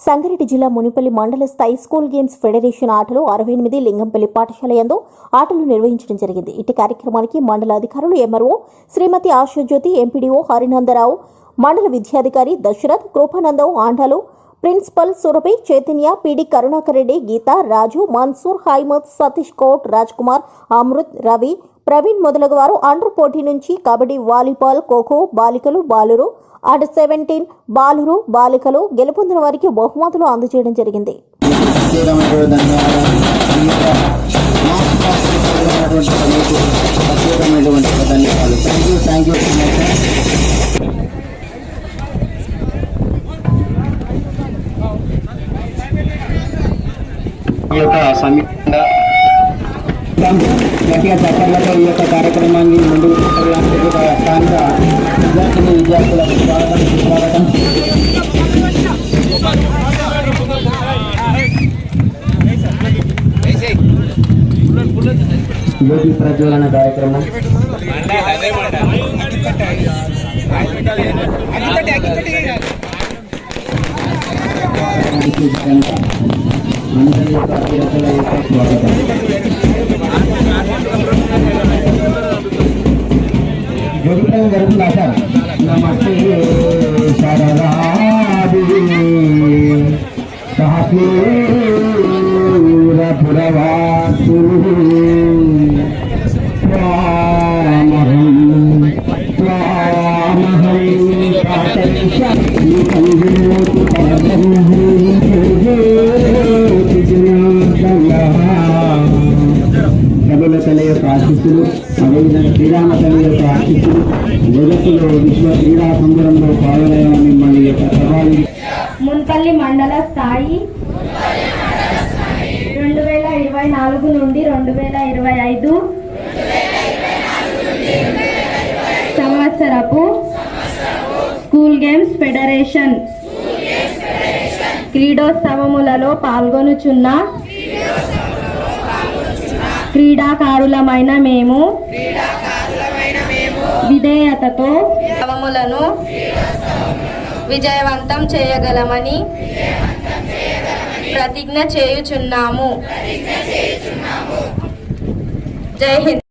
సంగారెడ్డి జిల్లా మునిపల్లి మండల స్థాయి స్కూల్ గేమ్స్ ఫెడరేషన్ ఆటలు అరవై ఎనిమిది లింగంపల్లి పాఠశాల యందు ఆటలు నిర్వహించడం జరిగింది. ఇటు కార్యక్రమానికి మండల అధికారులు ఎంఆర్ఓ శ్రీమతి ఆశాజ్యోతి ఎంపీడీఓ హరినందరావు మండల విద్యాధికారి దశరథ్ కృపానందం ఆండాలు ప్రిన్సిపల్ సురభి చైతన్య పిడి కరుణాకర్ రెడ్డి గీత రాజు మన్సూర్ హైమద్ సతీష్ కోట్ రాజ్ కుమార్ అమృత్ రవి ప్రవీణ్ మొదలగు వారు అండర్ పోటీ నుంచి కబడ్డీ వాలీబాల్ ఖోఖో బాలికలు బాలురు. అండర్ సెవెంటీన్ బాలురు బాలికలు గెలుపొందిన వారికి బహుమతులు అందజేయడం జరిగింది. ప్రత్యేకమైనటువంటి ధన్యవాదాలు ప్రత్యేకమైనటువంటి ధన్యవాదాలు థ్యాంక్ యూ థ్యాంక్ యూ ఈ యొక్క సమీక్షంగా గట్టిగా చక్కర్లతో ఈ యొక్క కార్యక్రమాన్ని ముందుకు తీసుకెళ్ళడానికి స్థానిక విద్యార్థిని విద్యార్థులకు స్వాగతం స్వాగతం జ్యోతి ప్రజ్వలన కార్యక్రమం. అందరి యొక్క అతిరథుల యొక్క స్వాగతం జ్యోతిప్రదం జరుగుతుందా సార్ నమస్తే శారదాది సహసూరపురవాసులు స్వామహం స్వామహం పాఠశాలి సంజోతి పరబ్రహ్మీ తల అదేవిధంగా శ్రీరామ తల్లి యొక్క ఆశిస్సులు జగత్తులో విశ్వ క్రీడా సంబరంలో పాల్గొనడం మిమ్మల్ని యొక్క సభాని మున్పల్లి మండల స్థాయి రెండు వేల ఇరవై నాలుగు నుండి రెండు వేల ఇరవై ఐదు సంవత్సరపు స్కూల్ గేమ్స్ ఫెడరేషన్ క్రీడోత్సవములలో పాల్గొనుచున్న క్రీడాకారులమైన మేము. విధేయతతో ఉత్సవములను విజయవంతం చేయగలమని ప్రతిజ్ఞ చేయుచున్నాము. జై హింద్.